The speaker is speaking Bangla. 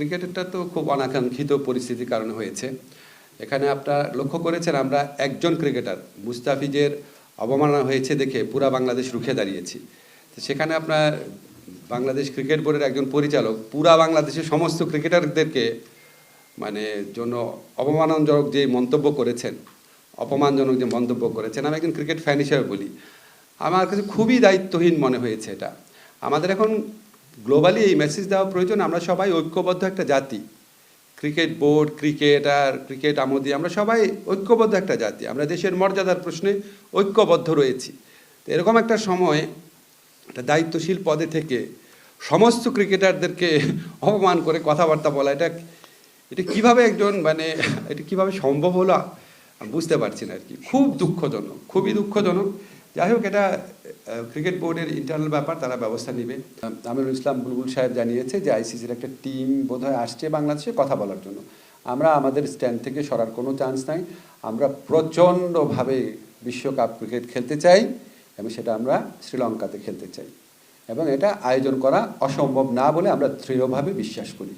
ক্রিকেটেরটা তো খুব অনাকাঙ্ক্ষিত পরিস্থিতির কারণে হয়েছে। এখানে আপনার লক্ষ্য করেছেন, আমরা একজন ক্রিকেটার, মুস্তাফিজের অবমাননা হয়েছে দেখে পুরা বাংলাদেশ রুখে দাঁড়িয়েছি। তো সেখানে আপনার বাংলাদেশ ক্রিকেট বোর্ডের একজন পরিচালক, পুরা বাংলাদেশের সমস্ত ক্রিকেটারদেরকে মানে জন্য অপমানজনক যে মন্তব্য করেছেন, অপমানজনক যে মন্তব্য করেছেন, আমি একজন ক্রিকেট ফ্যান হিসেবে বলি। আমার কাছে খুবই দায়িত্বহীন মনে হয়েছে এটা। আমাদের এখন গ্লোবালি এই মেসেজ দেওয়া প্রয়োজন। আমরা সবাই ঐক্যবদ্ধ একটা জাতি। ক্রিকেট বোর্ড ক্রিকেটার ক্রিকেট আমোদি, আমরা সবাই ঐক্যবদ্ধ একটা জাতি। আমরা দেশের মর্যাদার প্রশ্নে ঐক্যবদ্ধ রয়েছি। তো এরকম একটা সময় একটা দায়িত্বশীল পদে থেকে সমস্ত ক্রিকেটারদেরকে অপমান করে কথাবার্তা বলা, এটা এটা কীভাবে একজন মানে এটা কীভাবে সম্ভব হলো? বুঝতে পারছি না আর কি। খুব দুঃখজনক, খুবই দুঃখজনক। যাই হোক, এটা ক্রিকেট বোর্ডের ইন্টারনাল ব্যাপার, তারা ব্যবস্থা নেবে। আমিরুল ইসলাম বুলবুল সাহেব জানিয়েছে যে আইসিসির একটা টিম বোধহয় আসছে বাংলাদেশে কথা বলার জন্য। আমরা আমাদের স্ট্যান্ড থেকে সরার কোনো চান্স নাই। আমরা প্রচণ্ডভাবে বিশ্বকাপ ক্রিকেট খেলতে চাই এবং সেটা আমরা শ্রীলঙ্কাতে খেলতে চাই। এবং এটা আয়োজন করা অসম্ভব না বলে আমরা দৃঢ়ভাবে বিশ্বাস করি।